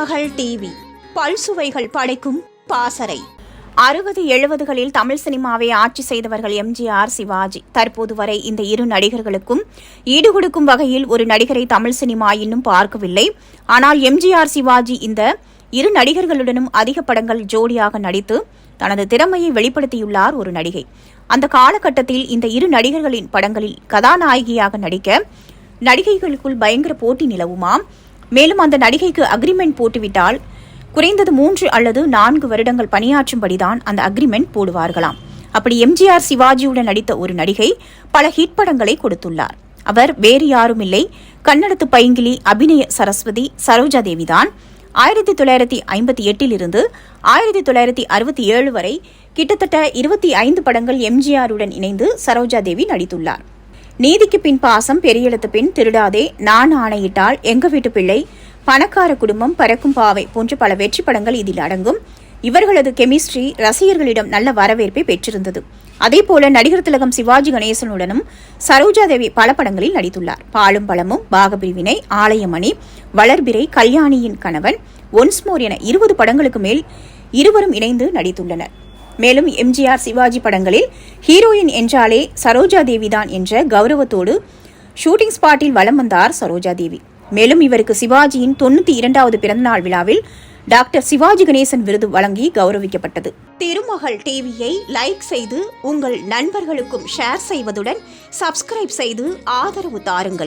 மகள் டிவி. பல்சுவைகள் படைக்கும் பாசறை. அறுபது எழுபதுகளில் தமிழ் சினிமாவை ஆட்சி செய்தவர்கள் எம்ஜிஆர் சிவாஜி. தற்போது வரை இந்த இரு நடிகர்களுக்கும் ஈடுகொடுக்கும் வகையில் ஒரு நடிகரை தமிழ் சினிமா இன்னும் பார்க்கவில்லை. ஆனால் எம்ஜிஆர் சிவாஜி இந்த இரு நடிகர்களுடனும் அதிக படங்கள் ஜோடியாக நடித்து தனது திறமையை வெளிப்படுத்தியுள்ளார் ஒரு நடிகை. அந்த காலகட்டத்தில் இந்த இரு நடிகர்களின் படங்களில் கதாநாயகியாக நடிக்க நடிகைகளுக்குள் பயங்கர போட்டி நிலவுமாம். மேலும் அந்த நடிகைக்கு அக்ரிமெண்ட் போட்டுவிட்டால் குறைந்தது மூன்று அல்லது நான்கு வருடங்கள் பணியாற்றும்படிதான் அந்த அக்ரிமெண்ட் போடுவார்களாம். அப்படி எம்ஜிஆர் சிவாஜியுடன் நடித்த ஒரு நடிகை பல ஹிட் படங்களை கொடுத்துள்ளார். அவர் வேறு யாரும் இல்லை கன்னடத்து பைங்கிலி அபிநய சரஸ்வதி சரோஜா தேவிதான். ஆயிரத்தி தொள்ளாயிரத்தி ஐம்பத்தி எட்டில் இருந்து ஆயிரத்தி தொள்ளாயிரத்தி அறுபத்தி ஏழு வரை கிட்டத்தட்ட இருபத்தி ஐந்து படங்கள் எம்ஜிஆருடன் இணைந்து சரோஜா தேவி நடித்துள்ளார். நீதிக்கு பின் பாசம் பெரியெழுத்து பின் திருடாதே நான் ஆணையிட்டால் எங்க வீட்டு பிள்ளை? பணக்கார குடும்பம் பறக்கும் பாவை போன்ற பல வெற்றி படங்கள் இதில் அடங்கும். இவர்களது கெமிஸ்ட்ரி ரசிகர்களிடம் நல்ல வரவேற்பை பெற்றிருந்தது. அதேபோல நடிகர் திலகம் சிவாஜி கணேசனுடனும் சரோஜா தேவி பல படங்களில் நடித்துள்ளார். பாலும் பழமும் பாகபிரிவினை ஆலயமணி வளர்பிறை கல்யாணியின் கணவன் ஒன்ஸ்மோர் என இருபது படங்களுக்கு மேல் இருவரும் இணைந்து நடித்துள்ளனர். மேலும் எம்ஜிஆர் சிவாஜி படங்களில் ஹீரோயின் என்றாலே சரோஜா தேவிதான் என்ற கௌரவத்தோடு ஷூட்டிங் ஸ்பாட்டில் வலம் வந்தார் சரோஜா தேவி மேலும் இவருக்கு சிவாஜியின் தொண்ணூற்றி இரண்டாவது பிறந்தநாள் விழாவில் டாக்டர் சிவாஜி கணேசன் விருது வழங்கி கௌரவிக்கப்பட்டது. திருமகள் டிவியை லைக் செய்து உங்கள் நண்பர்களுக்கும் ஷேர் செய்வதுடன் சப்ஸ்கிரைப் செய்து ஆதரவு தாருங்கள்.